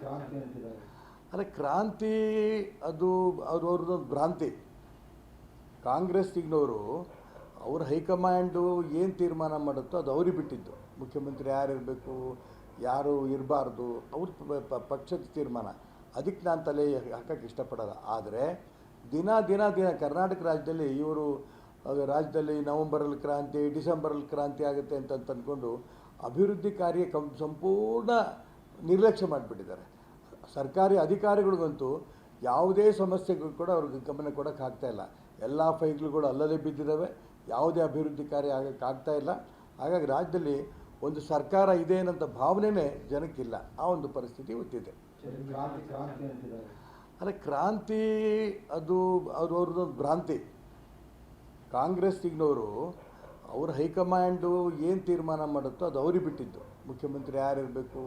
ಕ್ರಾಂತಿ ಕ್ರಾಂತಿ ಅದು ಅದು ಅವ್ರದ್ದೊಂದು ಭ್ರಾಂತಿ. ಕಾಂಗ್ರೆಸ್ಸಿಗ್ನವರು ಅವ್ರ ಹೈಕಮಾಂಡು ಏನು ತೀರ್ಮಾನ ಮಾಡುತ್ತೋ ಅದು ಅವ್ರಿಗೆ ಬಿಟ್ಟಿದ್ದು. ಮುಖ್ಯಮಂತ್ರಿ ಯಾರು ಇರಬೇಕು, ಯಾರು ಇರಬಾರ್ದು, ಅವ್ರ ಪಕ್ಷದ ತೀರ್ಮಾನ. ಅದಕ್ಕೆ ನಾನು ತಲೆ ಹಾಕಕ್ಕೆ ಇಷ್ಟಪಡಲ್ಲ. ಆದರೆ ದಿನ ದಿನ ದಿನ ಕರ್ನಾಟಕ ರಾಜ್ಯದಲ್ಲಿ ಇವರು ರಾಜ್ಯದಲ್ಲಿ ನವಂಬರಲ್ಲಿ ಕ್ರಾಂತಿ, ಡಿಸೆಂಬರಲ್ಲಿ ಕ್ರಾಂತಿ ಆಗುತ್ತೆ ಅಂತ ಅಂದ್ಕೊಂಡು ಅಭಿವೃದ್ಧಿ ಕಾರ್ಯ ಕಂ, ಸಂಪೂರ್ಣ ನಿರ್ಲಕ್ಷ್ಯ ಮಾಡಿಬಿಟ್ಟಿದ್ದಾರೆ. ಸರ್ಕಾರಿ ಅಧಿಕಾರಿಗಳಿಗಂತೂ ಯಾವುದೇ ಸಮಸ್ಯೆಗಳು ಕೂಡ ಅವ್ರಿಗೆ ಗಮನ ಕೊಡೋಕೆ ಆಗ್ತಾ ಇಲ್ಲ. ಎಲ್ಲ ಫೈಲ್ಗಳು ಅಲ್ಲದೆ ಬಿದ್ದಿದ್ದಾವೆ. ಯಾವುದೇ ಅಭಿವೃದ್ಧಿ ಕಾರ್ಯ ಆಗಕ್ಕೆ ಆಗ್ತಾ ಇಲ್ಲ. ಹಾಗಾಗಿ ರಾಜ್ಯದಲ್ಲಿ ಒಂದು ಸರ್ಕಾರ ಇದೆ ಅನ್ನೋಂಥ ಭಾವನೆನೇ ಜನಕ್ಕಿಲ್ಲ. ಆ ಒಂದು ಪರಿಸ್ಥಿತಿ ಗೊತ್ತಿದೆ ಅಂದರೆ ಕ್ರಾಂತಿ ಅದು ಅದು ಅವ್ರದ್ದೊಂದು ಭ್ರಾಂತಿ. ಕಾಂಗ್ರೆಸ್ಸಿಗ್ನವರು ಅವ್ರ ಹೈಕಮಾಂಡು ಏನು ತೀರ್ಮಾನ ಮಾಡುತ್ತೋ ಅದು ಅವ್ರಿಗೆ ಬಿಟ್ಟಿದ್ದು. ಮುಖ್ಯಮಂತ್ರಿ ಯಾರು ಇರಬೇಕು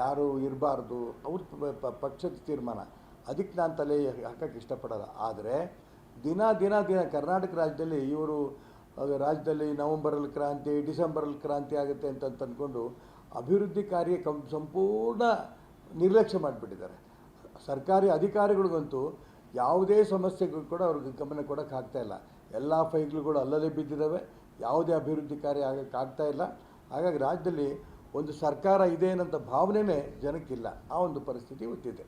ಯಾರು ಇರಬಾರ್ದು, ಅವ್ರ ಪಕ್ಷದ ತೀರ್ಮಾನ. ಅದಕ್ಕೆ ನಾನು ತಲೆ ಹಾಕಕ್ಕೆ ಇಷ್ಟಪಡಲ್ಲ. ಆದರೆ ದಿನ ದಿನ ದಿನ ಕರ್ನಾಟಕ ರಾಜ್ಯದಲ್ಲಿ ಇವರು ರಾಜ್ಯದಲ್ಲಿ ನವಂಬರಲ್ಲಿ ಕ್ರಾಂತಿ, ಡಿಸೆಂಬರಲ್ಲಿ ಕ್ರಾಂತಿ ಆಗುತ್ತೆ ಅಂತ ಅಂದ್ಕೊಂಡು ಅಭಿವೃದ್ಧಿ ಕಾರ್ಯ ಕಂ, ಸಂಪೂರ್ಣ ನಿರ್ಲಕ್ಷ್ಯ ಮಾಡಿಬಿಟ್ಟಿದ್ದಾರೆ. ಸರ್ಕಾರಿ ಅಧಿಕಾರಿಗಳಿಗಂತೂ ಯಾವುದೇ ಸಮಸ್ಯೆಗಳು ಕೂಡ ಅವ್ರಿಗೆ ಗಮನ ಕೊಡೋಕ್ಕಾಗ್ತಾ ಇಲ್ಲ. ಎಲ್ಲ ಫೈಲ್ಗಳು ಅಲ್ಲಲ್ಲೇ ಬಿದ್ದಿದ್ದಾವೆ. ಯಾವುದೇ ಅಭಿವೃದ್ಧಿ ಕಾರ್ಯ ಆಗಕ್ಕೆ ಆಗ್ತಾ ಇಲ್ಲ. ಹಾಗಾಗಿ ರಾಜ್ಯದಲ್ಲಿ ಒಂದು ಸರ್ಕಾರ ಇದೆ ಅನ್ನೋಂಥ ಭಾವನೆನೇ ಜನಕ್ಕಿಲ್ಲ. ಆ ಒಂದು ಪರಿಸ್ಥಿತಿ ಗೊತ್ತಿದೆ